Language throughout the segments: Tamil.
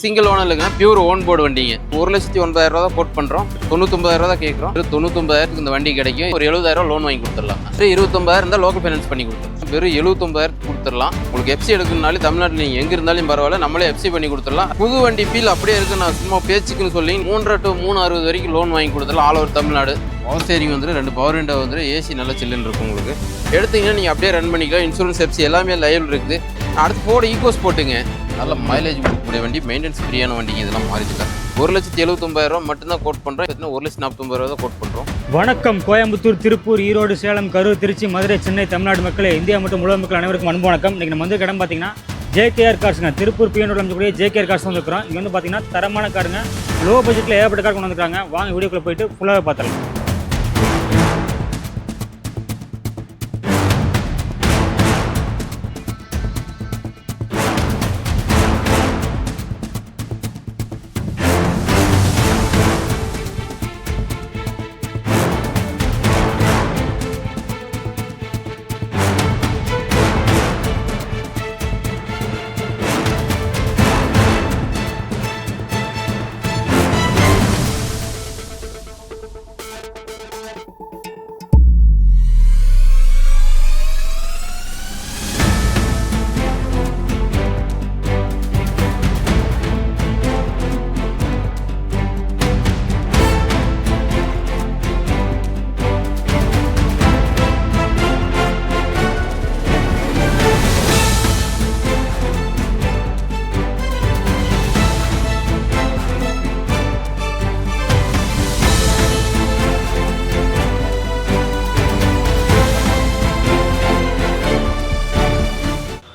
சிங்கிள் ஓனருங்க பியூர் ஓன் போர்டு வண்டிங்க. ஒரு லட்சத்தி ஒன்பதாயிரம் ரூபா தான் கோட் பண்ணுறோம் தொண்ணூத்தொம்பதாயிரம் ரூபா தான் கேட்குறோம். தொண்ணூத்தொம்பதாயிரத்துக்கு இந்த வண்டி கிடைக்கும். ஒரு எழுபதாயிரம் லோன் வாங்கி கொடுத்துடலாம். சரி இருபத்தொம்பதாயிரம் இருந்தால் லோக்கல் ஃபைனான்ஸ் பண்ணி கொடுத்துருலாம் வெறும் எழுபத்தொம்பதாயிரத்துக்கு கொடுத்துடலாம். உங்களுக்கு எஃப்சி எடுக்கணும்னாலே தமிழ்நாட்டில் நீங்கள் எங்கே இருந்தாலும் பரவாயில்ல. நம்மளே எஃப்சி பண்ணி கொடுத்துடலாம். புது வண்டி ஃபீல் அப்படியே இருக்கு. நான் சும்மா பேச்சுக்குன்னு சொல்லி மூன்றரை டு மூணு அறுபது வரைக்கும் லோன் வாங்கி கொடுத்துடலாம். All over Tamil Nadu. Power steering வந்து ரெண்டு பவர் விண்டோ வந்து ஏசி நல்ல சில்லுன்னு இருக்கும் உங்களுக்கு. எடுத்தீங்கன்னா நீங்கள் அப்படியே ரன் பண்ணிக்கலாம். இன்சூரன்ஸ் எஃப்சி எல்லாமே லைவ் இருக்குது. அடுத்து போட ஈகோஸ் போட்டுங்க நல்ல மைலேஜ் கொடுக்கக்கூடிய வண்டி மெயின்டெனன்ஸ் ஃப்ரீயான வண்டிங்க இதெல்லாம் மாறிச்சுக்கலாம் ஒரு லட்சத்தி எழுபத்தொம்பதாயிரம் ரூபா மட்டும்தான் கோட் பண்ணுறோம் ஒரு லட்சத்தி நாற்பத்தொம்பது ரூபா தான் கோட் பண்ணுறோம் வணக்கம் கோயம்புத்தூர் திருப்பூர் ஈரோடு சேலம் கரூர் திருச்சி மதுரை சென்னை தமிழ்நாடு மக்களே இந்தியா மற்றும் உலக மக்கள் அனைவருக்கும் அன்பு வணக்கம். இன்றைக்கி நம்ம வந்து இடம் பார்த்தீங்கன்னா ஜேகேஆர் கார்ஸுங்க திருப்பூர் பிஎனோட அமைச்சக்கூடிய ஜேகேஆர் கார்ஸ் வந்துருக்கிறோம். இங்கே வந்து பார்த்தீங்கன்னா தரமான காருங்க லோ பட்ஜெட்டில் ஏகப்பட்ட கார் கொண்டு வந்துருக்காங்க. வாங்க வீடியோக்குள்ளே போயிட்டு ஃபுல்லாக பார்த்துடலாம்.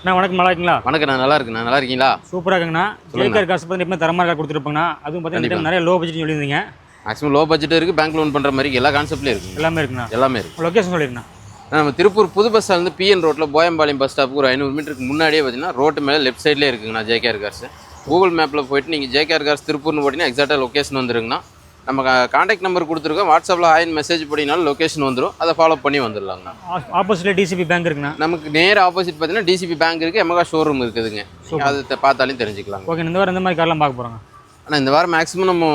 நான் வணக்கம் நல்லா இருக்கீங்களா? வணக்கம் நான் நல்லா இருக்குண்ணா நல்லா இருக்கீங்களா? சூப்பராக இருக்குங்கண்ணா. ஜேகேஆர் கார்ஸ் பற்றி எப்போ தரமாக கார் கொடுத்துருப்பாங்கண்ணா. அதுவும் பார்த்தீங்கன்னா நிறைய லோ பட்ஜெட் சொல்லியிருந்தீங்க. மேக்ஸிமம் லோ பட்ஜெட் இருக்குது பேங்க் லோன் பண்ணுற மாதிரி எல்லா கான்செப்ட்லேயும் இருக்குங்க. எல்லாமே இருக்குண்ணா. எல்லாமே இருக்குது லொக்கேஷன் சொல்லிருக்கேன் நம்ம திருப்பூர் புது பஸ் ஸ்டாண்ட் பிஎன் ரோட்டில் போயம்பாளையம் பஸ் ஸ்டாப்புக்கு ஒரு ஐநூறு மீட்டருக்கு முன்னாடியே பார்த்தீங்கன்னா ரோட்டு மேலே லெஃப்ட் சைட்லேயே இருக்குங்கண்ணா ஜேகேஆர் கார்ஸ் கூகுள் மேப்பில் போயிட்டு நீங்கள் ஜேகேஆர் கார்ஸ் திருப்பூர்னு போட்டிங்கன்னா எக்ஸாக்டாக லொக்கேஷன் வந்துருங்கண்ணா. நம்ம காண்டாக்ட் நம்பர் கொடுத்துருக்கோம். வாட்ஸ்அப்பில் ஆயின் மெசேஜ் பண்ணினாலும் லொக்கேஷன் வந்துடும் அதை ஃபாலோ பண்ணி வந்துடலாங்கண்ணா. ஆப்போசிட்டில் டிசிபி பேங்க் இருக்குண்ணா? நமக்கு நேர் ஆப்போசிட் பார்த்தீங்கன்னா டிசிபி பேங்க் இருக்குது எமகா ஷோரூம் இருக்குதுங்க. அது பார்த்தாலும் தெரிஞ்சுக்கலாங்க. ஓகே இந்த வாரம் இந்த மாதிரி கார்லாம் பார்க்க போகிறோங்க ஆனால் இந்த வாரம் மேக்ஸிமம் நம்ம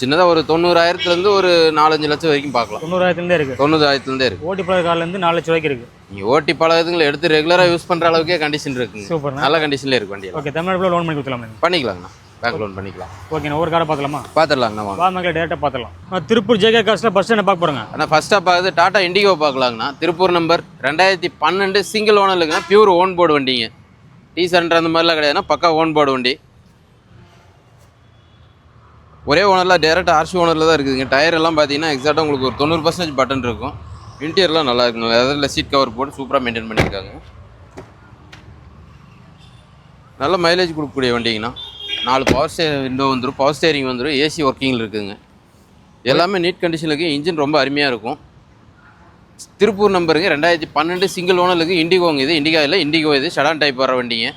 சின்னதாக ஒரு தொண்ணூறாயிரத்துலேருந்து ஒரு நாலஞ்சு லட்சம் வரைக்கும் பார்க்கலாம். தொண்ணூறாயிரத்துலேருந்தே இருக்குது தொண்ணூறாயிரத்துலேருந்தே இருக்குது ஓட்டி பழக கார்லேருந்து நாலு லட்சம் ரூபாய்க்கு இருக்குது நீங்கள் ஓட்டி பழகுதுங்களை எடுத்து ரெகுலராக யூஸ் பண்ணுற அளவுக்கே கண்டிஷன் இருக்குங்க. சூப்பர்ண்ணா. நல்ல கண்டிஷனில் இருக்கு வண்டி ஓகே தமிழ்நாடு லோன் பண்ணி கொடுத்துலாமா பண்ணிக்கலாங்கண்ணா. பேங்க் லோன் பண்ணிக்கலாம். ஓகேண்ணா ஒரு காரை பார்க்கலாமா பார்த்துடலாங்கண்ணா வாங்க. வா மக்களே டேரெக்டாக பார்த்துலாம் நான் திருப்பூர் ஜேகே காசில் பஸ் ஸ்டாண்டை பார்க்க போகிறேங்க ஆனால் ஃபஸ்ட்டாக பார்க்குறது டாடா இண்டிகோ பார்க்கலாங்கண்ணா. திருப்பூர் நம்பர் ரெண்டாயிரத்தி பன்னெண்டு சிங்கிள் ஓனர் இருக்குன்னா பியூர் ஓன் போர்டு வண்டிங்க. டீ சென்டர் அந்த மாதிரிலாம் கிடையாதுன்னா பக்கா ஓன் போர்டு வண்டி. ஒரே ஓனரில் டேரெக்ட் ஆர்சி ஓனரில் தான் இருக்குதுங்க. டயர் எல்லாம் பார்த்தீங்கன்னா எக்ஸாக்டாக உங்களுக்கு ஒரு தொண்ணூறு பர்சன்டேஜ் பட்டன் இருக்கும். இன்டீரியர்லாம் நல்லா இருக்குங்க. லெதரில் சீட் கவர் போட்டு சூப்பராக மெயின்டைன் பண்ணியிருக்காங்க. நல்ல மைலேஜ் கொடுக்கக்கூடிய வண்டிங்கண்ணா. நாலு பவர் ஸ்டே விண்டோ வந்துடும் பவர் ஸ்டேரிங் வந்துடும் ஏசி ஒர்க்கிங்கில் இருக்குதுங்க. எல்லாமே நீட் கண்டிஷனில் இருக்குது இன்ஜின் ரொம்ப அருமையாக இருக்கும். திருப்பூர் நம்பருங்க ரெண்டாயிரத்தி பன்னெண்டு சிங்கிள் ஓனருக்கு இண்டிகோங்க இது. இண்டிகா இல்லை இண்டிகோ இது. ஷடான் டைப் வர வண்டிங்க.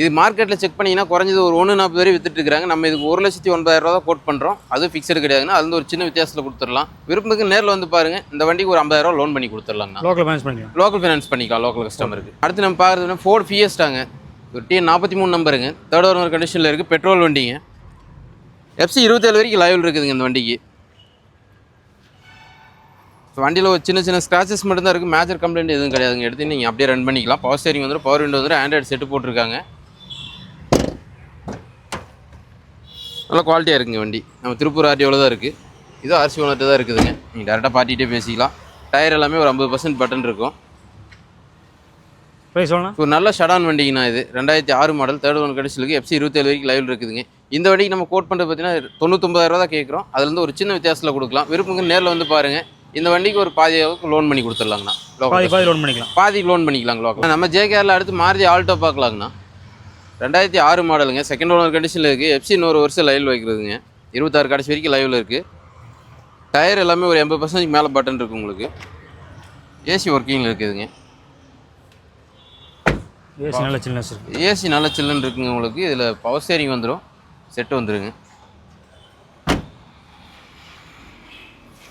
இது மார்க்கெட்டில் செக் பண்ணிங்கன்னா குறைஞ்சது ஒரு ஒன்று நாற்பது வரை வித்துட்டு இருக்காங்க நம்ம இதுக்கு ஒரு லட்சத்தி ஒன்பதாயிரம் ரூபா தான் கோட் பண்ணுறோம் அதுவும் ஃபிக்ஸடு கிடையாதுங்க அது வந்து ஒரு சின்ன வித்தியாசத்தில் கொடுத்துடலாம். விருப்பத்துக்கு நேரில் வந்து பாருங்கள் இந்த வண்டிக்கு ஒரு ஐம்பதாயிரம் ரூபா லோன் பண்ணி கொடுத்துடலாங்கண்ணா லோக்கல் ஃபைனான்ஸ் பண்ணிக்கலாம். லோக்கல் ஃபைனான்ஸ் பண்ணிக்கலாம். லோக்கல் கஸ்டமருக்கு அடுத்து நம்ம பார்க்குறதுனா ஃபோர்ட் ஃபியஸ்டாங்க ஒரு டி நாற்பத்தி மூணு நம்பருங்க. தேர்ட் ஓனர் கண்டிஷனில் இருக்குது பெட்ரோல் வண்டிங்க. எஃப்சி இருபத்தேழு வரைக்கும் லைவில் இருக்குதுங்க இந்த வண்டிக்கு. வண்டியில் ஒரு சின்ன சின்ன ஸ்க்ராச்சஸ் மட்டும் தான் இருக்குது மேஜர் கம்ப்ளைண்ட் எதுவும் கிடையாதுங்க. எடுத்து நீங்கள் அப்படியே ரன் பண்ணிக்கலாம். பவர் ஸ்டேரிங் வந்துடும் பவர் விண்டோ வந்துடும் ஆண்ட்ராய்டு செட்டு போட்டிருக்காங்க. நல்ல குவாலிட்டியாக இருக்குங்க வண்டி. நம்ம திருப்பூர் ஆர்டிஓவில் தான் இருக்குது இதுவும் ஆர்சி ஓனர்ட்டு தான் இருக்குதுங்க. நீங்கள் டேரெக்டாக பார்ட்டிகிட்டே பேசிக்கலாம். டயர் எல்லாமே ஒரு ஐம்பது பர்சன்ட் பட்டன் இருக்கும். ப்ரைஸ் ஒரு நல்ல ஷடான் வண்டிங்கண்ணா இது. ரெண்டாயிரத்தி ஆறு மாடல் தேர்ட் ஒன் கடைசிலுக்கு எஃப்சி இருபத்தேழு வரைக்கும் லைவில் இருக்குதுங்க. இந்த வண்டிக்கு நம்ம கோட் பண்ணுறது பார்த்தீங்கன்னா தொண்ணூத்தொம்பதாயிரம் தான் கேட்குறோம். அதுலேருந்து ஒரு சின்ன வித்தியாசத்தில் கொடுக்கலாம். விருப்பங்க நேரில் வந்து பாருங்கள் இந்த வண்டிக்கு ஒரு பாதி அளவுக்கு லோன் பண்ணி கொடுத்துடலாங்கண்ணா. பாதி லோன் பண்ணிக்கலாம். பாதி லோன் பண்ணிக்கலாங்க லோக்கல் நம்ம ஜேகேஆரில் அடுத்து மாருதி ஆல்டோ பார்க்கலாங்கண்ணா. ரெண்டாயிரத்தி ஆறு மாடலுங்க. செகண்ட் ஓனர் கண்டிஷனில் இருக்குது எஃப்சி இன்னொரு வருஷம் லைவில் வைக்கிறதுங்க. இருபத்தாறு கடைசி வரைக்கும் லைவில் இருக்குது டயர் எல்லாமே ஒரு எண்பது பர்சன்டேஜ் மேலே பட்டன் இருக்குது உங்களுக்கு. ஏசி ஒர்க்கிங்கில் இருக்குதுங்க. ஏசி நல்ல சில்னஸ் இருக்குது ஏசி நல்ல சில்லுன்னு இருக்குங்க உங்களுக்கு. இதில் பவர் ஸ்டேரிங் வந்துடும் செட்டு வந்துருங்க.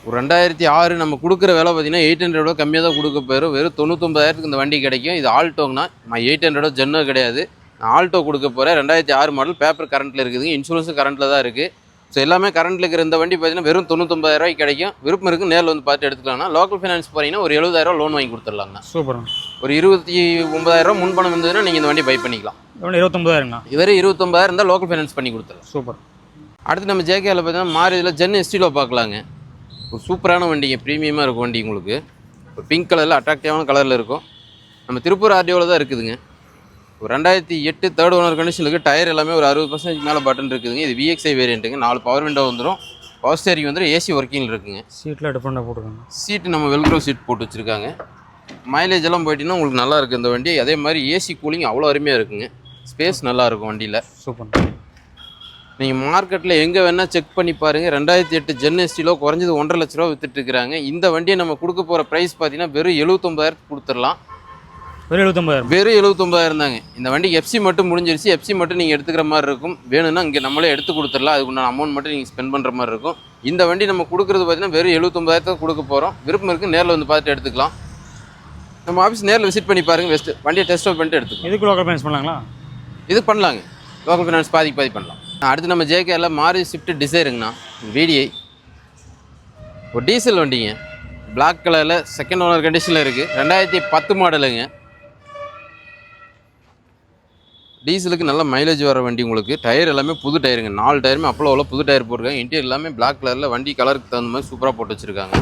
ஒரு ரெண்டாயிரத்தி ஆறு நம்ம கொடுக்குற விலை பார்த்தீங்கன்னா எயிட் ஹண்ட்ரடோ கம்மியாக தான் கொடுக்க போயிடும் வெறும் தொண்ணூத்தொம்பதாயிரத்துக்கு இந்த வண்டி கிடைக்கும். இது ஆல்டோங்கண்ணா. நான் எயிட் ஹண்ட்ரடோ ஜென்னோ கிடையாது. ஆல்டோ கொடுக்க போகிறேன் ரெண்டாயிரத்தி ஆறு மாடல் பேப்பர் கரண்ட்டில் இருக்குதுங்க. இன்சூரன்ஸும் கரண்ட்டில் தான் இருக்குது ஸோ எல்லாமே கரண்ட்டில் இருக்கிற இந்த வண்டி பார்த்தீங்கன்னா வெறும் தொண்ணூத்தொம்பதாயிரம் ரூபாய்க்கு கிடைக்கும். விருப்பம் இருக்கு நேரில் வந்து பார்த்து எடுத்துக்கலாம்னா. லோக்கல் ஃபைனான்ஸ் போகிறீங்கன்னா ஒரு எழுபதாயிரம் லோன் வாங்கி கொடுத்துடலாங்கண்ணா. சூப்பர்ண்ணா ஒரு இருபத்தி ஒன்பதாயிரம் முன்பணம் இருந்ததுன்னா நீங்கள் இந்த வண்டி பை பண்ணிக்கலாம். எவ்வளோ இருபத்தொம்பதாயிரங்கண்ணா வெறும் இருபத்தொம்பதாயிரம் இருந்தால் லோக்கல் ஃபைனான்ஸ் பண்ணி கொடுத்துடலாம். சூப்பர். அடுத்து நம்ம ஜேகேல பார்த்தீங்கன்னா மாருதியில் ஜென் எஸ்டிலோ பார்க்கலாங்க ஒரு சூப்பரான வண்டிங்க ப்ரீமியமாக இருக்கும் வண்டி உங்களுக்கு. ஒரு பிங்க் கலரில் அட்ராக்டிவான கலரில் இருக்கும். நம்ம திருப்பூர் ஆர்டிஓவில் தான் இருக்குதுங்க. ஒரு ரெண்டாயிரத்தி எட்டு தேர்ட் ஓனர் கண்டிஷன் இருக்குது டயர் எல்லாமே ஒரு அறுபது பர்சன்டேஜ் மேலே பட்டன் இருக்குதுங்க. இது விஎக்ஸ்ஐ வேரியண்ட்டுங்க நாலு பவர் விண்டோ வந்துடும் பவர் ஸ்டேரிங் வந்து ஏசி ஒர்க்கிங்கில் இருக்குங்க. சீட்டில் டிஃப்ரெண்டாக போட்டுருக்காங்க சீட்டு நம்ம வெல்க்ரோ சீட் போட்டு வச்சுருக்காங்க. மைலேஜ் எல்லாம் போயிட்டீங்கன்னா உங்களுக்கு நல்லா இருக்குது இந்த வண்டி. அதே மாதிரி ஏசி கூலிங் அவ்வளோ அருமையாக இருக்குங்க. ஸ்பேஸ் நல்லா இருக்கும் வண்டியில். சூப்பர் நீங்கள் மார்க்கெட்டில் எங்கே வேணால் செக் பண்ணி பாருங்கள் ரெண்டாயிரத்தி எட்டு ஜென் எஸ்டிலோ குறைஞ்சது ஒன்றரை லட்ச ரூபா வித்துட்டு இருக்காங்க இந்த வண்டியை நம்ம கொடுக்க போகிற ப்ரைஸ் பார்த்தீங்கன்னா வெறும் எழுபத்தொம்பதாயிரத்துக்கு கொடுத்துடலாம். வெறும் எழுபத்தொம்பதாயிரம் வெறும் எழுபத்தொம்பதாயிரம் தாங்க. இந்த வண்டிக்கு எஃப்சி மட்டும் முடிஞ்சிருச்சு. எஃப்சி மட்டும் நீங்கள் எடுத்துக்கிற மாதிரி இருக்கும். வேணும்னா இங்கே நம்மளே எடுத்து கொடுத்துடலாம். அதுக்குண்டான அமௌண்ட் மட்டும் நீங்கள் ஸ்பெண்ட் பண்ணுற மாதிரி இருக்கும். இந்த வண்டி நம்ம கொடுக்குறது பார்த்தீங்கன்னா வெறும் எழுபத்தொம்பதாயிரத்துக்கு கொடுக்க போகிறோம் விருப்பம் இருக்குது நேரில் வந்து பார்த்துட்டு எடுத்துக்கலாம். நம்ம ஆஃபீஸ் நேரில் விசிட் பண்ணி பாருங்கள் வெஸ்ட்டு வண்டியை டெஸ்ட் அவுட் பண்ணிட்டு எடுத்துக்கலாம். இதுக்கு லோக்கல் ஃபைனான்ஸ் பண்ணலாங்களா? இது பண்ணலாங்க. லோக்கல் ஃபைனான்ஸ் பாதிக்கு பாதி பண்ணலாம். அடுத்து நம்ம ஜேகேல மாறி ஷிஃப்ட் டிசைருங்கண்ணா விடிஐ ஒரு டீசல் வண்டிங்க. Black கலரில் செகண்ட் ஓனர் கண்டிஷனில் இருக்குது ரெண்டாயிரத்தி பத்து மாடலுங்க டீசலுக்கு நல்ல மைலேஜ் வர வண்டி உங்களுக்கு. டயர் எல்லாமே புது டயருங்க நாலு டயருமே அப்போலோவில் புது டயர் போட்டிருக்காங்க. இன்டீரியர் எல்லாமே பிளாக் கலரில் வண்டி கலருக்கு தகுந்த மாதிரி சூப்பராக போட்டு வச்சுருக்காங்க.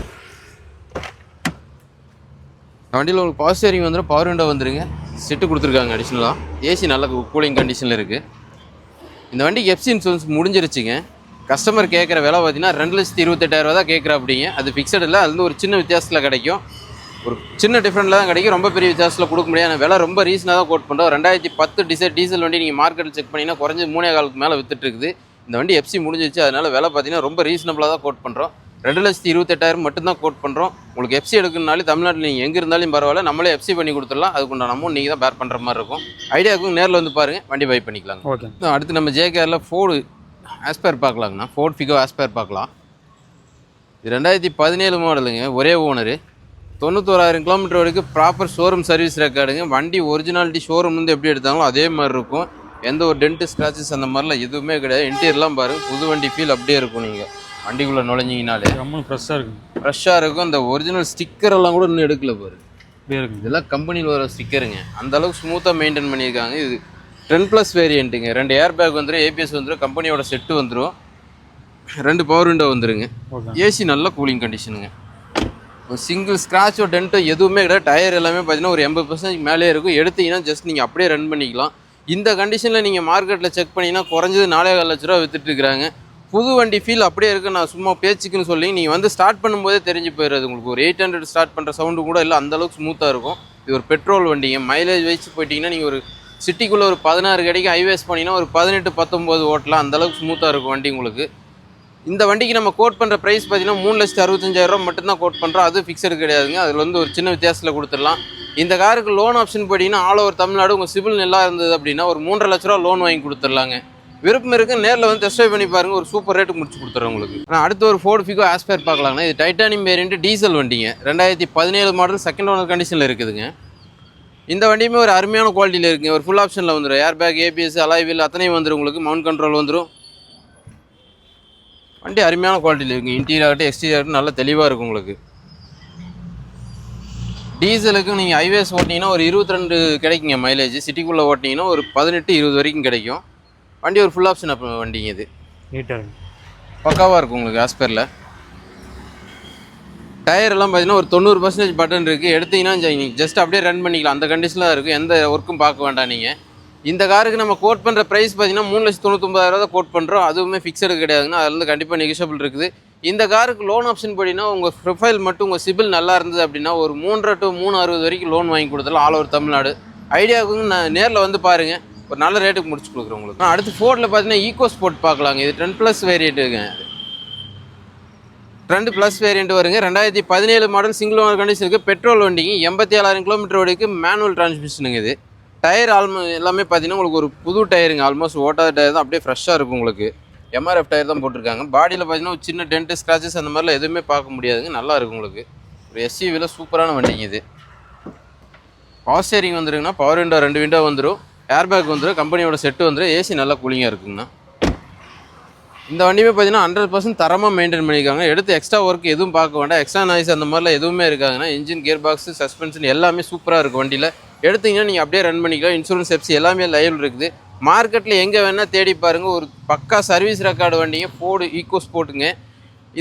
வண்டியில் உங்களுக்கு பவர் ஸ்டேரிங் வந்துடும் பவர் விண்டோ வந்துருங்க. செட்டு கொடுத்துருக்காங்க அடிஷ்னலாக ஏசி நல்ல கூலிங் கண்டிஷனில் இருக்குது இந்த வண்டிக்கு எஃப்சி இன்சூரன்ஸ் முடிஞ்சிருச்சுங்க. கஸ்டமர் கேட்குற விலை பார்த்தீங்கன்னா ரெண்டு லட்சத்தி இருபத்தெட்டாயிரரூவா தான் கேட்குற அப்படிங்க அது ஃபிக்ஸட் இல்லை. அது வந்து ஒரு சின்ன வித்தியாசத்தில் கிடைக்கும். ஒரு சின்ன டிஃப்ரெண்ட்டில் தான் கிடைக்கும். ரொம்ப பெரிய வித்தியாசத்தில் கொடுக்க முடியாது. விலை ரொம்ப ரீசனாக தான் கோட் பண்ணுறோம் ரெண்டாயிரத்தி பத்து டீசல் டீசல் வண்டி நீங்கள் மார்க்கெட்டில் செக் பண்ணிங்கன்னா குறைஞ்சது மூணே காலுக்கு மேலே வித்துட்டு இருக்குது. இந்த வண்டி எஃப்சி முடிஞ்சிச்சு அதனால விலை பார்த்தீங்கன்னா ரொம்ப ரீசனபிளாக தான் கோட் பண்ணுறோம் ரெண்டு லட்சத்தி இருபத்தெட்டாயிரம் மட்டும்தான் கோட் பண்ணுறோம் உங்களுக்கு எஃப்சி எடுக்கணுனாலே தமிழ்நாட்டில் நீங்கள் எங்கே இருந்தாலும் பரவாயில்ல. நம்மளே எஃப்சி பண்ணி கொடுத்துடலாம். அதுக்குண்டான அமௌண்ட் நீங்கள் தான் பேர் பண்ணுற மாதிரி இருக்கும். ஐடியாவுக்கும் நேரில் வந்து பாருங்கள் வண்டி பை பண்ணிக்கலாங்க. ஓகே அடுத்து நம்ம ஜேகேஆரில் ஃபோர்டு ஆஸ்பேர் பார்க்கலாங்கண்ணா. ஃபோர்ட் ஃபிகோ ஆஸ்பேர் பார்க்கலாம். இது ரெண்டாயிரத்தி பதினேழு மாடலுங்க ஒரே ஓனரு தொண்ணூத்தோராயிரம் கிலோமீட்டர் வரைக்கும் ப்ராப்பர் ஷோரூம் சர்வீஸ் ரெக்கார்டுங்க வண்டி ஒரிஜினாலிட்டி ஷோரூம் வந்து எப்படி எடுத்தாங்களோ அதே மாதிரி இருக்கும். எந்த ஒரு டென்ட் ஸ்க்ராச்சஸ் அந்த மாதிரிலாம் எதுவுமே கிடையாது. இன்டீரியர்லாம் பாருங்கள் புது வண்டி ஃபீல் அப்படியே இருக்கும் நீங்கள் வண்டிக்குள்ளே நுழைஞ்சிங்கனாலே. ரொம்ப ஃப்ரெஷ்ஷாக இருக்குங்க ஃப்ரெஷ்ஷாக இருக்கும். இந்த ஒரிஜினல் ஸ்டிக்கர் எல்லாம் கூட இன்னும் எடுக்கல பாரு. இதெல்லாம் கம்பெனியில் வர ஸ்டிக்கருங்க அந்த அளவுக்கு ஸ்மூத்தாக மெயின்டைன் பண்ணியிருக்காங்க. இது டென் ப்ளஸ் வேரியண்ட்டுங்க ரெண்டு ஏர் பேக் வந்துடும் ஏபிஎஸ் வந்துடும் கம்பெனியோட செட்டு வந்துடும் ரெண்டு பவர் விண்டோ வந்துருங்க. ஏசி நல்ல கூலிங் கண்டிஷனுங்க ஒரு சிங்கிள் ஸ்க்ராச்சோ டென்ட்டோ எதுவுமே கிடையாது. டயர் எல்லாமே பார்த்தீங்கன்னா ஒரு எண்பது பர்சன்டேஜ் மேலே இருக்கும். எடுத்தீங்கன்னா ஜஸ்ட் நீங்கள் அப்படியே ரன் பண்ணிக்கலாம். இந்த கண்டிஷனில் நீங்கள் மார்க்கெட்டில் செக் பண்ணிங்கன்னா குறைஞ்சது நாலே கால் லட்ச ரூபா வித்துட்டுருக்குறாங்க புது வண்டி ஃபீல் அப்படியே இருக்குது நான் சும்மா பேச்சுக்குன்னு சொல்லி நீங்கள் வந்து ஸ்டார்ட் பண்ணும்போதே தெரிஞ்சு போயிடுறது உங்களுக்கு. ஒரு எயிட் ஹண்ட்ரட் ஸ்டார்ட் பண்ணுற சவுண்டு கூட இல்லை அந்தளவுக்கு ஸ்மூத்தாக இருக்கும். இது ஒரு பெட்ரோல் வண்டிங்க. மைலேஜ் வச்சு போயிட்டிங்கன்னா நீங்கள் ஒரு சிட்டிக்குள்ளே ஒரு பதினாறு கடைக்கு ஹைவேஸ் பண்ணிங்கன்னா ஒரு பதினெட்டு பத்தொம்போது ஓட்டலாம். அந்தளவுக்கு ஸ்மூத்தாக இருக்கும் வண்டி உங்களுக்கு. இந்த வண்டிக்கு நம்ம கோட் பண்ணுற ப்ரைஸ் பார்த்தீங்கன்னா மூணு லட்சத்து அறுபத்தஞ்சாயிரம் ரூபா மட்டும்தான் கோட் பண்ணுறோம் அது ஃபிக்ஸடு கிடையாதுங்க. அதில் வந்து ஒரு சின்ன வித்தியாசத்தில் கொடுத்துடலாம். இந்த காருக்கு லோன் ஆப்ஷன் போட்டிங்கன்னா ஆல் ஓவர் தமிழ்நாடு உங்கள் சிவில் நல்லா இருந்தது அப்படின்னா ஒரு மூன்றரை லட்ச ரூபா லோன் வாங்கி கொடுத்துடலாங்க. விருப்பம் இருக்கு நேரில் வந்து டெஸ்ட் பண்ணி பாருங்கள் ஒரு சூப்பர் ரேட்டு முடிச்சு கொடுத்துறேன் உங்களுக்கு. ஆனால் அடுத்து ஒரு ஃபோர்டு ஃபிகோ ஆஸ்பேர் பார்க்கலாங்கண்ணா. இது டைட்டானியம் வேரியன்ட் டீசல் வண்டிங்க. ரெண்டாயிரத்தி பதினேழு மாடல் செகண்ட் ஓனர் கண்டிஷனில் இருக்குதுங்க. இந்த வண்டியுமே ஒரு அருமையான குவாலிட்டியில் இருக்குங்க. ஒரு ஃபுல் ஆப்ஷனில் வந்துடும் ஏர் பேக் ஏபிஎஸ் அலாய்வில் அத்தனையும் வந்துடும் உங்களுக்கு. மவுண்ட் கண்ட்ரோல் வந்துடும் வண்டி அருமையான குவாலிட்டியில் இருக்குங்க இன்டீரியர் ஆகட்டும் எக்ஸ்டீரியர் ஆகட்டும் நல்லா தெளிவாக இருக்கும் உங்களுக்கு. டீசலுக்கு நீங்கள் ஹைவேஸ் ஓட்டினீங்கன்னா ஒரு இருபத்தி ரெண்டு கிடைக்குங்க மைலேஜ் சிட்டிக்குள்ளே ஓட்டினீங்கன்னா ஒரு பதினெட்டு இருபது வரைக்கும் கிடைக்கும். வண்டி ஒரு ஃபுல் ஆப்ஷன் அப்ப வண்டிங்க இது. நீட்டாக பக்காவாக இருக்கும் உங்களுக்கு ஆஸ்பரில் டயர் எல்லாம் பார்த்தீங்கன்னா ஒரு தொண்ணூறு பர்சன்டேஜ் பட்டன் இருக்குது எடுத்தீங்கன்னா நீங்கள் ஜஸ்ட் அப்படியே ரன் பண்ணிக்கலாம். அந்த கண்டிஷனில் தான் இருக்கும். எந்த ஒர்க்கும் பார்க்க வேண்டாம் நீங்கள் இந்த காருக்கு நம்ம கோட் பண்ணுற ப்ரைஸ் பார்த்தீங்கன்னா மூணு லட்சத்து தொண்ணூத்தொம்பதாயிரம் தான் கோட் பண்ணுறோம் அதுவுமே ஃபிக்ஸடு கிடையாதுங்க. அதில் கண்டிப்பாக நெகிஷபிள் இருக்குது. இந்த காருக்கு லோன் ஆப்ஷன் படினா உங்கள் ப்ரொஃபைல் மட்டும் உங்கள் சிபில் நல்லா இருந்தது அப்படின்னா ஒரு மூன்றரை டு மூணு அறுபது வரைக்கும் லோன் வாங்கி கொடுத்தலாம் ஆல் ஓவர் தமிழ்நாடு. ஐடியாவுக்கு நான் நேரில் வந்து பாருங்கள் ஒரு நல்ல ரேட்டுக்கு முடிச்சு கொடுக்குறேன் உங்களுக்கு. நான் அடுத்து ஃபோர்டில் பார்த்தீங்கன்னா ஈகோ ஸ்போர்ட் பார்க்கலாங்க. இது டென் ப்ளஸ் வேரியண்ட்டுங்க ரெண்டு ப்ளஸ் வேரியண்ட் வருங்க. ரெண்டாயிரத்தி பதினேழு மாடல் சிங்கிள் ஓனர் கண்டிஷன் இருக்குது பெட்ரோல் வண்டிங்க எண்பத்தி ஏழாயிரம் கிலோமீட்டர் வரைக்கும் மேனுவல் டிரான்ஸ்மிஷனுங்க இது. டயர் ஆல்மோ எல்லாமே பார்த்தீங்கன்னா உங்களுக்கு ஒரு புது டயருங்க. ஆல்மோஸ்ட் ஓட்டாத டயர் தான். அப்படியே ஃப்ரெஷ்ஷாக இருக்கும் உங்களுக்கு. எம்ஆர்எஃப் டயர் தான் போட்டிருக்காங்க. பாடியில் பார்த்தீங்கன்னா ஒரு சின்ன டென்ட் ஸ்க்ராச்சஸ் அந்த மாதிரிலாம் எதுவுமே பார்க்க முடியாதுங்க. நல்லா இருக்கும் உங்களுக்கு. ஒரு எஸ்யூவியில் சூப்பரான வண்டிங்க இது. பவர் ஸ்டேரிங் வந்துருங்கன்னா பவர் விண்டோ ரெண்டு விண்டோ வந்துடும் ஏர்பேக் வந்துடும் கம்பெனியோட செட்டு வந்துடும் ஏசி நல்லா கூலிங்காக இருக்குங்கண்ணா. இந்த வண்டியுமே பார்த்தீங்கன்னா ஹண்ட்ரட் பர்சன்ட் தரமாக மெயின்டைன் பண்ணியிருக்காங்க. எடுத்து எக்ஸ்ட்ரா ஒர்க் எதுவும் பார்க்க வேண்டாம். எக்ஸ்ட்ரா நாய்ஸ் அந்த மாதிரிலாம் எதுவுமே இருக்காங்கன்னா இன்ஜின் கியர் பாக்ஸு சஸ்பென்ஷன் எல்லாமே சூப்பராக இருக்கும் வண்டியில். எடுத்தீங்கன்னா நீங்கள் அப்படியே ரன் பண்ணிக்கலாம். இன்சூரன்ஸ் எப்சி எல்லாமே லைவ் இருக்குது. மார்க்கெட்டில் எங்கே வேணால் தேடி பாருங்கள் ஒரு பக்கா சர்வீஸ் ரெக்கார்டு வண்டிங்க ஃபோர்டு ஈக்கோஸ் போட்டுங்க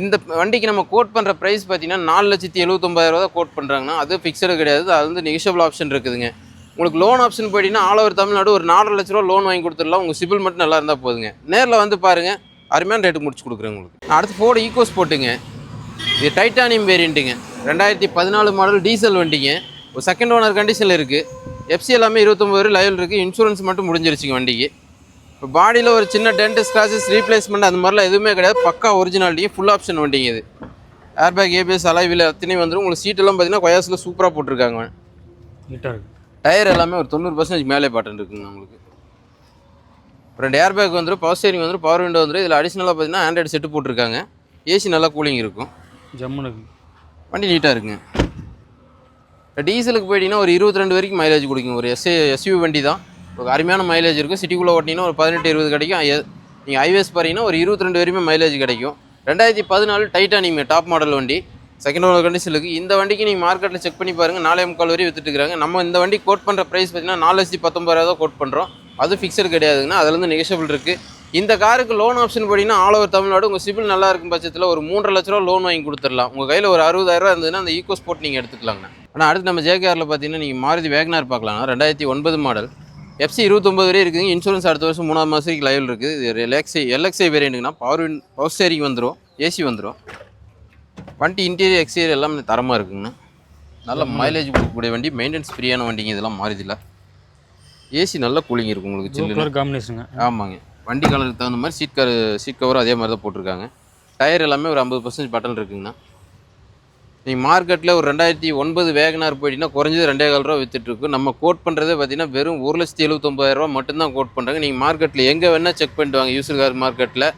இந்த வண்டிக்கு நம்ம கோட் பண்ணுற ப்ரைஸ் பார்த்தீங்கன்னா நாலு லட்சத்தி எழுபத்தொம்பதாயிரரூவா தான் கோட் பண்ணுறாங்கன்னா அது ஃபிக்ஸடு கிடையாது. அது வந்து நெகிஷபிள் ஆப்ஷன் இருக்குதுங்க. உங்களுக்கு லோன் ஆப்ஷன் போயிட்டீங்கன்னா ஆல் ஓவர் தமிழ்நாடு ஒரு நாலரை லட்ச ரூபா லோன் வாங்கி கொடுத்துடலாம். உங்கள் சிபில் மட்டும் நல்லா இருந்தால் போதுங்க. நேரில் வந்து பாருங்கள் அருமையான ரேட்டு முடிச்சு கொடுக்குறேன் உங்களுக்கு. அடுத்து ஃபோர்டு ஈக்கோஸ் போட்டுங்க இது டைட்டானியம் வேரியண்ட்டுங்க ரெண்டாயிரத்தி பதினாலு மாடல் டீசல் வண்டிங்க. ஒரு செகண்ட் ஓனர் கண்டிஷனில் இருக்குது எஃப்சி எல்லாமே இருபத்தொம்பது வரை லைவில் இருக்குது இன்சூரன்ஸ் மட்டும் முடிஞ்சிருச்சுங்க வண்டிக்கு. இப்போ பாடியில் ஒரு சின்ன டென்ட் ஸ்க்ராச்சஸ் ரீப்ளேஸ்மெண்ட் அந்த மாதிரிலாம் எதுவுமே கிடையாது. பக்கா ஒரிஜினாலிட்டிங்க ஃபுல் ஆப்ஷன் வண்டிங்க இது. ஏர்பேக் ஏபிஎஸ் அலைவில் அத்தனையும் வந்துடும் உங்களுக்கு சீட்டெல்லாம் பார்த்தீங்கன்னா கொயாஸில் சூப்பராக போட்டிருக்காங்க. நீட்டாக இருக்குது டயர் எல்லாமே ஒரு தொண்ணூறு பர்சன்டேஜ் மேலே பாட்டன் இருக்குங்க உங்களுக்கு ரெண்டு ஏர் பேக் வந்துடும் பவர் ஸ்டேரிங் வந்துடும் பவர் விண்டோ வந்துடும் இதில் அடிஷ்னலாக பார்த்தீங்கன்னா ஆண்ட்ராய்டு செட்டு போட்டிருக்காங்க. ஏசி நல்லா கூலிங் இருக்கும். ஜம்முன்னு வண்டி நீட்டாக இருக்குங்க. இப்போ டீசலுக்கு போயிட்டீங்கன்னா ஒரு இருபத்தி ரெண்டு வரைக்கும் மைலேஜ் கொடுக்கும் ஒரு எஸ்ஏ எஸ்யூ வண்டி தான். ஒரு அருமையான மைலேஜ் இருக்கும் சிட்டிக்குள்ளே ஓட்டினீங்கன்னா ஒரு பதினெட்டு இருபது கிடைக்கும். நீங்கள் ஹைவேஸ் பார்த்தீங்கன்னா ஒரு இருபத்தி ரெண்டு வரைக்கும் மைலேஜ் கிடைக்கும். ரெண்டாயிரத்தி பதினாலு டைட்டானியம் டாப் மாடல் வண்டி. செகண்ட் ஓனர் கண்டிஷனுக்கு இந்த வண்டிக்கு நீங்கள் மார்க்கெட்டில் செக் பண்ணி பாருங்கள் நாலே முக்கால் வரையும் வித்துட்டுருக்காங்க நம்ம இந்த வண்டி கோட் பண்ணுற ப்ரைஸ் பார்த்தீங்கன்னா நாலு லட்சத்தி பத்தொம்பதாயிரம் தான் கோட் பண்ணுறோம் அது ஃபிக்ஸட் கிடையாதுங்கன்னா அதுலேருந்து நெகஷபிள் இருக்குது இந்த காருக்கு லோன் ஆப்ஷன் போட்டிங்கன்னா ஆல் ஓவர் தமிழ்நாடு உங்கள் சிபில் நல்லா இருக்கும் பட்சத்தில் ஒரு மூன்றரை லட்ச ரூபா லோன் வாங்கி கொடுத்துடலாம். உங்கள் கையில் ஒரு அறுபதாயிரரூவா இருந்ததுன்னா அந்த ஈகோ ஸ்போர்ட் நீங்கள் எடுத்துக்கலாங்கண்ணா. ஆனால் அடுத்து நம்ம ஜேகேஆரில் பார்த்தீங்கன்னா நீங்கள் மாருதி வேகனார் பார்க்கலாம் ரெண்டாயிரத்தி ஒன்பது மாடல் எஃப்சி இருபத்தொம்பது வரை இருக்குதுங்க இன்சூரன்ஸ் அடுத்த வருஷம் மூணாவது மாதம் வரைக்கும் லைவில் இருக்குது. இது ரிலாக்ஸை எல்எக்ஸை வேரியண்ட்டுங்கன்னா பவர் பவர் ஸ்டேரிங் வந்துடும் ஏசி வந்துடும் வண்டி இன்டீரியர் எக்ஸ்டீரியர் எல்லாமே தரமாக இருக்குங்கண்ணா. நல்ல மைலேஜ் கொடுக்கக்கூடிய வண்டி. மெயின்டெனன்ஸ் ஃப்ரீயான வண்டிங்க இதெல்லாம் மாறுதில்ல ஏசி நல்ல கூலிங் இருக்கும் உங்களுக்கு கலர் காம்பினேஷனுங்க ஆமாங்க. வண்டி கலருக்கு தகுந்த மாதிரி சீட் கவர் சீட் கவரும் அதே மாதிரி தான் போட்டிருக்காங்க. டயர் எல்லாமே ஒரு ஐம்பது பர்சன்டேஜ் பட்டன் இருக்குங்கண்ணா. நீங்கள் மார்க்கெட்டில் ஒரு ரெண்டாயிரத்தி ஒன்பது வேகனார் போயிட்டீங்கன்னா குறைஞ்சது ரெண்டே கால் ரூபா விற்றுட்ருக்கு நம்ம கோட் பண்ணுறதே பார்த்தீங்கன்னா வெறும் ஒரு லட்சத்தி எழுபத்தொம்பதாயிரரூவா மட்டும்தான் கோட் பண்ணுறாங்க நீங்கள் மார்க்கெட்டில் எங்கே வேணால் செக் பண்ணிட்டு வாங்க. யூசர் கார் மார்க்கெட்டில்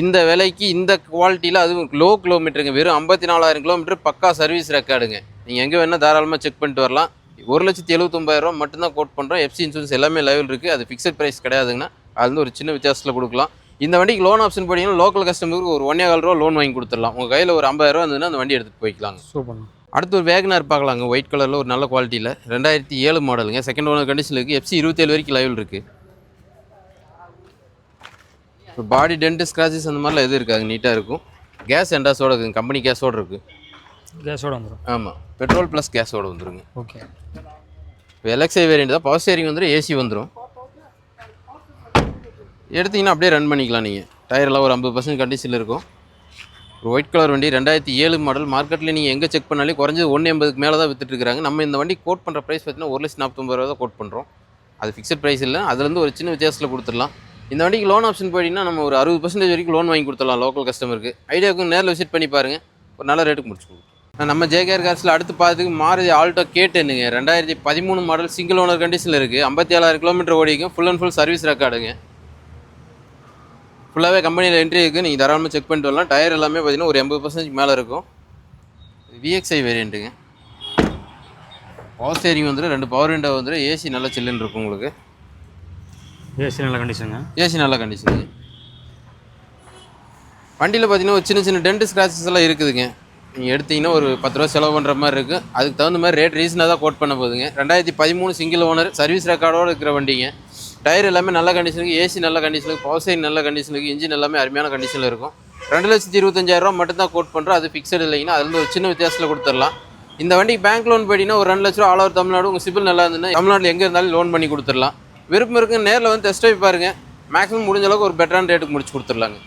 இந்த விலைக்கு இந்த குவாலிட்டியில் அதுவும் லோ கிலோமீட்டருங்க வெறும் ஐம்பத்தி நாலாயிரம் கிலோமீட்டர் பக்கா சர்வீஸ் ரெக்கார்டுங்க நீங்கள் எங்கே வேணால் தாராளமாக செக் பண்ணிட்டு வரலாம். ஒரு லட்சத்தி எழுபத்தொம்பதாயிரரூவா மட்டும்தான் கோட் பண்ணுறோம் எஃப்சி இன்சூரன்ஸ் எல்லாமே லெவல் இருக்குது அது ஃபிக்ஸட் ப்ரைஸ் கிடையாதுங்கண்ணா. அது வந்து ஒரு சின்ன வித்தியாசத்தில் கொடுக்கலாம். இந்த வண்டிக்கு லோன் ஆப்ஷன் போட்டிங்கன்னா லோக்கல் கஸ்டமருக்கு ஒரு ஒன்றே கால் ரூபா லோன் வாங்கி கொடுத்துடலாம். உங்கள் கையில் ஒரு ஐம்பதாயிரரூவா இருந்ததுன்னா அந்த வண்டி எடுத்துகிட்டு போய்க்கலாங்க. சூப்பர்ண்ணா அடுத்து ஒரு வேகனார் பார்க்கலாங்க. ஒயிட் கலரில் ஒரு நல்ல குவாலிட்டியில் ரெண்டாயிரத்தி ஏழு மாடலுங்க செகண்ட் ஓனர் கண்டிஷனில் இருக்குது எஃப்சி இருபத்தேழு வரைக்கும் லைவில் இருக்குது இப்போ பாடி டென்ட் ஸ்க்ராச்சஸ் அந்த மாதிரிலாம் எதுவும் இருக்காது. நீட்டாக இருக்கும். கேஸ் எண்டாஸோட இருக்குங்க. கம்பெனி கேஸோட இருக்குது கேஸோட வந்துடும் ஆமாம் பெட்ரோல் ப்ளஸ் கேஸோட வந்துருங்க. ஓகே இப்போ எல்எக்ஸ்ஐ வேரியண்ட் தான். பவர் ஸ்டேரிங் வந்துடும் ஏசி வந்துடும் எடுத்தீங்கன்னா அப்படியே ரன் பண்ணிக்கலாம் நீங்கள் டயரெல்லாம் ஒரு ஐம்பது பர்சன்ட் கண்டிஷனில் இருக்கும். ஒரு ஒயிட் கலர் வண்டி ரெண்டாயிரத்தி ஏழு மாடல் மார்க்கெட்டில் நீங்கள் எங்கே செக் பண்ணாலும் குறைஞ்சது ஒன்று எண்பதுக்கு மேலே தான் வித்துட்டு நம்ம இந்த வண்டி கோட் பண்ணுற ப்ரைஸ் பார்த்தீங்கன்னா ஒரு லட்சம் நாற்பத்தொம்பது ரூபா தான் கோட் பண்ணுறோம் அது ஃபிக்ஸட் ப்ரைஸ் இல்லை. அதுலேருந்து ஒரு சின்ன வித்தியாசத்தில் கொடுத்துடலாம். இந்த வண்டிக்கு லோன் ஆப்ஷன் போயிட்டீங்கன்னா நம்ம ஒரு அறுபது பர்சன்டேஜ் வரைக்கும் லோன் வாங்கி கொடுத்துடலாம் லோக்கல் கஸ்டமருக்கு ஐடியாவுக்கு நேரில் விசிட் பண்ணி பாருங்கள் ஒரு நல்ல ரேட்டுக்கு முடிச்சு கொடுக்கும் நம்ம ஜேகேஆர் கார்ஸில் அடுத்து பார்த்துக்கு மாறுதி. ஆல்டோ கேட்டுனுங்க ரெண்டாயிரத்தி பதிமூணு மாடல் சிங்கிள் ஓனர் கண்டிஷனில் இருக்குது ஐம்பத்தி ஏழாயிரம் கிலோமீட்டர் ஓடிக்கும். ஃபுல் அண்ட் ஃபுல் சர்வீஸ் ரெக்கார்டுங்க ஃபுல்லாகவே கம்பெனியில் என்ட்ரி இருக்குது நீங்கள் தாராளமாக செக் பண்ணிட்டு வரலாம். டயர் எல்லாமே பார்த்தீங்கன்னா ஒரு எண்பது பர்சன்டேஜ் மேலே இருக்கும். விஎக்ஸ்ஐ வேரியண்ட்டுங்க பவர் ஸ்டேரிங் வந்துடும் ரெண்டு பவர் விண்டோ வந்துடும் ஏசி நல்லா சில்லுன்னு இருக்கும் உங்களுக்கு. ஏசி நல்ல கண்டிஷனுங்க ஏசி நல்ல கண்டிஷனுங்க வண்டியில் பார்த்தீங்கன்னா ஒரு சின்ன சின்ன டென்ட் ஸ்க்ராச்சஸ் எல்லாம் இருக்குதுங்க. நீங்கள் எடுத்தீங்கன்னா ஒரு பத்து ரூபா செலவு பண்ணுற மாதிரி இருக்குது அதுக்கு தகுந்த மாதிரி ரேட் ரீசனாக தான் கோட் பண்ண போகுதுங்க. ரெண்டாயிரத்தி பதிமூணு சிங்கிள் ஓனர் சர்வீஸ் ரெக்கார்டோடு இருக்கிற வண்டிங்க. டயர் எல்லாமே நல்ல கண்டிஷனுக்கு ஏசி நல்ல கண்டிஷனுக்கு பவர் சைன் நல்ல கண்டிஷனுக்கு இன்ஜின் எல்லாமே அருமையான கண்டிஷனில் இருக்கும். ரெண்டு லட்சத்தி இருபத்தஞ்சாயிரரூவா மட்டும் தான் கோட் பண்ணுறோம் அது ஃபிக்ஸட் இல்லைங்கன்னா அதுலேருந்து ஒரு சின்ன வித்தியாசத்தில் கொடுத்துடலாம். இந்த வண்டிக்கு பேங்க் லோன் போயிட்டீங்கன்னா ஒரு ரெண்டு லட்ச ரூபா ஆல் ஓவர் தமிழ்நாடு உங்கள் சிபில் நல்லா இருந்ததுன்னா தமிழ்நாட்டில் எங்கே இருந்தாலும் லோன் பண்ணி கொடுத்துடலாம். விருப்பம் இருக்குங்க நேரில் வந்து டெஸ்ட் ட்ரைவ் பாருங்கள் மேக்ஸிமம் முடிஞ்ச அளவுக்கு ஒரு பெட்டரான ரேட்டுக்கு முடிச்சு கொடுத்துடலாங்க.